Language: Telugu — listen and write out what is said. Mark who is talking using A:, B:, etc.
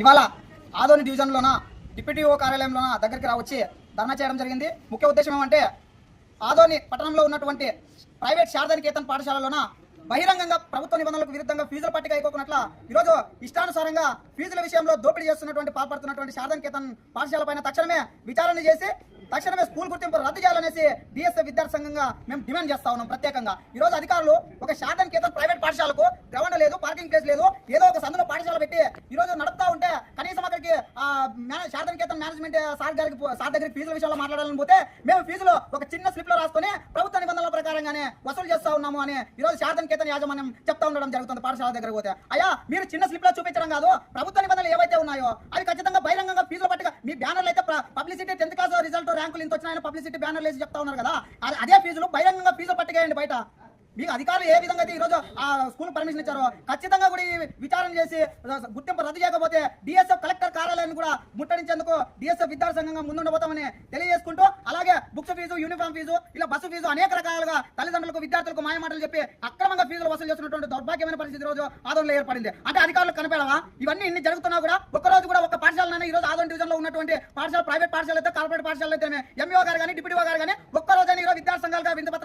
A: ఇవాళ ఆదోని డివిజన్లోన డిప్యూటీ ఓ కార్యాలయంలోన దగ్గరికి రావచ్చి ధర్నా చేయడం జరిగింది. ముఖ్య ఉద్దేశం ఏమంటే ఆదోని పట్టణంలో ఉన్నటువంటి ప్రైవేట్ శారదానికేతన్ పాఠశాలలోన బహిరంగంగా ప్రభుత్వ నిబంధనలకు విరుద్ధంగా ఫీజుల పట్టిక అయిపోకున్నట్ల ఈరోజు ఇష్టానుసారంగా ఫీజుల విషయంలో దోపిడీ చేస్తున్నటువంటి పాల్పడుతున్నటువంటి శారదానికేతన్ పాఠశాల పైన తక్షణమే విచారణ చేసి తక్షణమే స్కూల్ గుర్తింపు రద్దు చేయాలనేసి డిఎస్ఏ విద్యార్థి సంఘంగా మేము డిమాండ్ చేస్తా ఉన్నాం ప్రత్యేకంగా. ఈ రోజు అధికారులు ఒక శారదానికేతన్ ప్రైవేట్ పాఠశాలకు గ్రౌండ్ లేదు పార్కింగ్ ప్లేస్ లేదు ఏదో ఒక సందులో పాఠశాల పెట్టి ఈ రోజు నడుపుతా ఉంటే కనీసం అక్కడికి మేనేజ్మెంట్ సార్ గారికి సార్ దగ్గరికి ఫీజుల విషయంలో మాట్లాడాలని పోతే మేము ఫీజులు ఒక చిన్న స్లిప్లో రాసుకొని ప్రభుత్వ నిబంధనల ప్రకారంగానే వసూలు చేస్తా ఉన్నాము అని ఈ రోజు శారదానికేతన్ యాజమాన్యం చెప్తా ఉండడం జరుగుతుంది పాఠశాల దగ్గర పోతే. అయ్యా మీరు చిన్న స్లిప్లో చూపించడం కాదు ప్రభుత్వ నిబంధనలు ఏవైతే ఉన్నాయో అవి ఖచ్చితంగా బహిరంగంగా ఫీజుల పట్టిక మీ బ్యానర్లు అయితే పబ్లిసిటీ టెన్త్ క్లాస్ రిజల్ట్ ర్యాంకులు ఇంత వచ్చినాయని పబ్లిసిటీ బ్యానర్లు వేసి చెప్తా ఉన్నారు కదా. అదే ఫీజులు బహిరంగంగా ఫీజులు పట్టుకేయండి బయట. మీకు అధికారులు ఏ విధంగా అయితే ఈరోజు ఆ స్కూల్ పర్మిషన్ ఇచ్చారో ఖచ్చితంగా కూడా విచారణ చేసి గుర్తింపు రద్దు చేయకపోతే డిఎస్ఎఫ్ కలెక్టర్ కార్యాలయాన్ని కూడా ముట్టడించేందుకు డిఎస్ఎఫ్ విద్యార్థి సంఘంగా ముందుండబోతామని తెలియజేసుకుంటూ అలాగే బుక్స్ ఫీజు యూనిఫామ్ ఫీజు ఇలా బస్సు ఫీజు అనేక రకాలుగా తల్లిదండ్రులకు విద్యార్థులకు మాయమాటలు చెప్పి అక్రమంగా ఫీజులు వసూలు చేస్తున్నటువంటి దౌర్భాగ్యమైన పరిస్థితి రోజు ఆదోళనలో ఏర్పడింది. అంటే అధికారులు కనిపెడవా? ఇవన్నీ ఇన్ని జరుగుతున్నా కూడా ఒక్క రోజు కూడా ఒక పాఠశాలనే ఈ రోజు ఆదోళన డివిజన్లో ఉన్నటువంటి పాఠశాల ప్రైవేట్ పాఠశాల అయితే కార్పొరేట్ పాఠశాల అయితే ఎంఈఓ గారు కానీ డిప్యూటీ గారు కానీ ఒక్క రోజైనా ఈ విద్యార్థి సంఘాలుగా వింత